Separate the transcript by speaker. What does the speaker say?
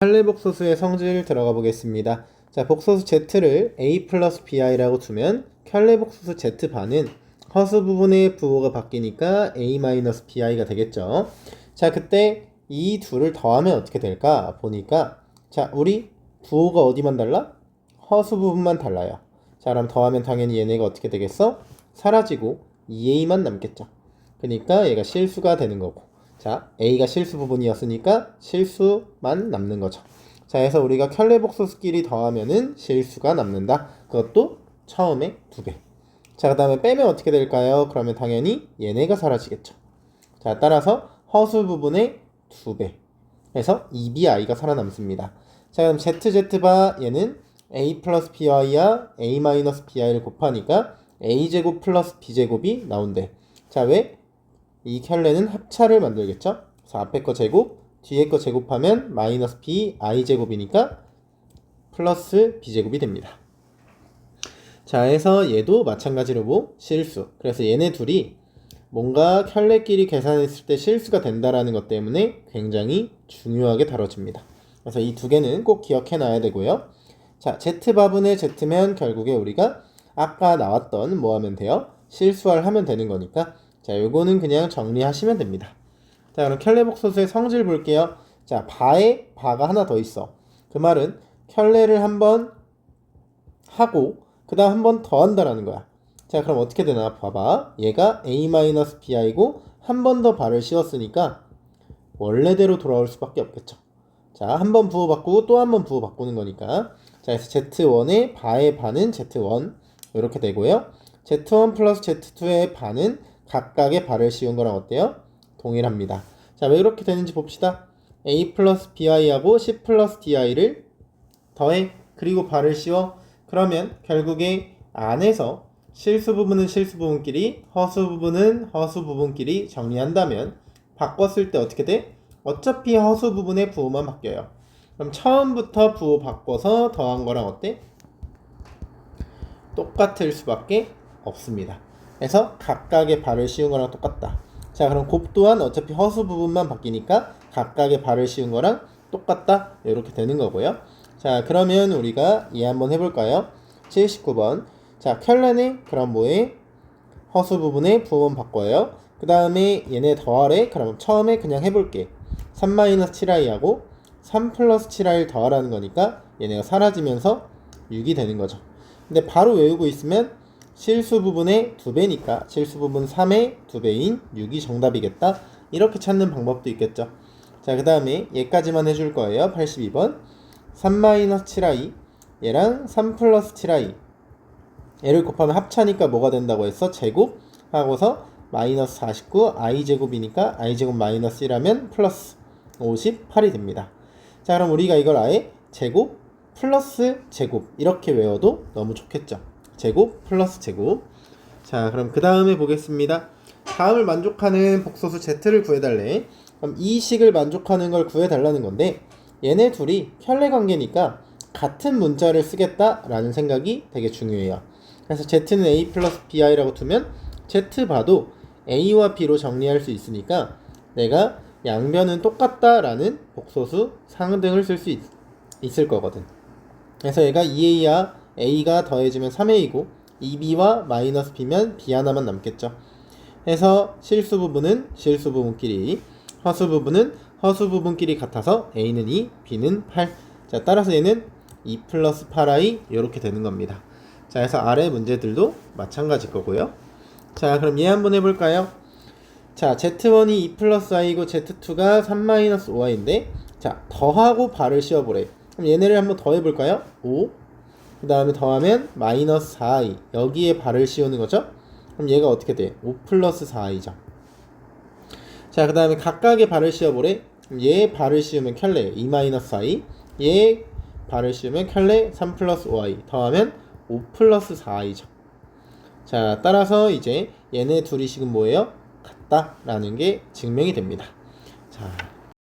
Speaker 1: 할례 복소수의 성질 들어가 보겠습니다. 자, 복소수 z를 a 플러스 bi라고 두면 켤레 복소수 z 반은 허수 부분의 부호가 바뀌니까 a 마이너스 bi가 되겠죠. 자, 그때 이 둘을 더하면 어떻게 될까 보니까 자, 우리 부호가 어디만 달라? 허수 부분만 달라요. 자, 그럼 더하면 당연히 얘네가 어떻게 되겠어? 사라지고 2a만 남겠죠. 그러니까 얘가 실수가 되는 거고. 자, a가 실수 부분이었으니까 실수만 남는 거죠. 자, 그래서 우리가 켤레 복소수끼리 더하면은 실수가 남는다. 그것도 처음에 두 배. 자, 그 다음에 빼면 어떻게 될까요? 그러면 당연히 얘네가 사라지겠죠. 자, 따라서 허수 부분의 두 배. 그래서 2bi가 살아남습니다. 자, 그럼 zz 얘는 a 플러스 by와 a 마이너스 bi를 곱하니까 a제곱 플러스 b제곱이 나온대. 자, 왜? 이 켤레는 합차를 만들겠죠? 그래서 앞에 거 제곱, 뒤에 거 제곱하면 마이너스 b i 제곱이니까 플러스 b 제곱이 됩니다. 자, 해서 얘도 마찬가지로 뭐 실수. 그래서 얘네 둘이 뭔가 켤레끼리 계산했을 때 실수가 된다라는 것 때문에 굉장히 중요하게 다뤄집니다. 그래서 이 두 개는 꼭 기억해 놔야 되고요. 자, z바분의 z면 결국에 우리가 아까 나왔던 뭐 하면 돼요? 실수할 하면 되는 거니까 자, 요거는 그냥 정리하시면 됩니다. 자, 그럼 켤레복소수의 성질 볼게요. 자, 바에 바가 하나 더 있어. 그 말은 켤레를 한 번 하고 그 다음 한 번 더 한다라는 거야. 자, 그럼 어떻게 되나 봐봐. 얘가 a-bi고 한 번 더 바를 씌웠으니까 원래대로 돌아올 수밖에 없겠죠. 자, 한 번 부호 바꾸고 또 한 번 부호 바꾸는 거니까. 자, 그래서 z1의 바의 반은 z1 이렇게 되고요. z1 플러스 z2의 반은 각각의 발을 씌운 거랑 어때요? 동일합니다. 자, 왜 이렇게 되는지 봅시다. a 플러스 bi하고 c 플러스 di를 더해 그리고 발을 씌워 그러면 결국에 안에서 실수 부분은 실수 부분끼리 허수 부분은 허수 부분끼리 정리한다면 바꿨을 때 어떻게 돼? 어차피 허수 부분의 부호만 바뀌어요. 그럼 처음부터 부호 바꿔서 더한 거랑 어때? 똑같을 수밖에 없습니다. 그래서 각각의 발을 씌운 거랑 똑같다. 자, 그럼 곱 또한 어차피 허수 부분만 바뀌니까 각각의 발을 씌운 거랑 똑같다. 이렇게 되는 거고요. 자, 그러면 우리가 이해 한번 해볼까요? 79번. 자, 켤레네 그럼 뭐에 허수 부분의 부분 바꿔요. 그 다음에 얘네 더하래. 그럼 처음에 그냥 해볼게. 3-7i하고 3 플러스 7i를 더하라는 거니까 얘네가 사라지면서 6이 되는 거죠. 근데 바로 외우고 있으면 실수 부분의 2배니까 실수 부분 3의 2배인 6이 정답이겠다. 이렇게 찾는 방법도 있겠죠. 자, 그 다음에 얘까지만 해줄 거예요. 82번. 3-7i 얘랑 3 플러스 7i 얘를 곱하면 합차니까 뭐가 된다고 했어? 제곱 하고서 마이너스 49 i 제곱이니까 i 제곱 마이너스 1하면 플러스 58이 됩니다. 자 그럼 우리가 이걸 아예 제곱 플러스 제곱 이렇게 외워도 너무 좋겠죠. 제곱 플러스 제곱 자 그럼 그 다음에 보겠습니다. 다음을 만족하는 복소수 z를 구해달래. 그럼 이 식을 만족하는 걸 구해달라는 건데 얘네 둘이 켤레 관계니까 같은 문자를 쓰겠다라는 생각이 되게 중요해요. 그래서 z는 a 플러스 bi라고 두면 z 봐도 a와 b로 정리할 수 있으니까 내가 양변은 똑같다라는 복소수 상등을 쓸 수 있을 거거든. 그래서 얘가 2a야 a가 더해지면 3a고 2b와 마이너스 b면 b 하나만 남겠죠. 해서 실수 부분은 실수 부분끼리 허수 부분은 허수 부분끼리 같아서 a는 2, b는 8. 자, 따라서 얘는 2 플러스 8i 이렇게 되는 겁니다. 자, 그래서 아래 문제들도 마찬가지 거고요. 자, 그럼 얘 한번 해볼까요? 자, z1이 2 플러스 i고 z2가 3 마이너스 5i인데 자, 더하고 발을 씌워보래. 그럼 얘네를 한번 더 해볼까요? 5. 그 다음에 더하면 마이너스 4i. 여기에 발을 씌우는 거죠? 그럼 얘가 어떻게 돼? 5 플러스 4i죠. 자, 그 다음에 각각의 발을 씌워보래. 얘 발을 씌우면 켤레 2 마이너스 4i. 얘 발을 씌우면 켤레 3 플러스 5i. 더하면 5 플러스 4i죠. 자, 따라서 이제 얘네 둘이 지금 뭐예요? 같다 라는 게 증명이 됩니다. 자,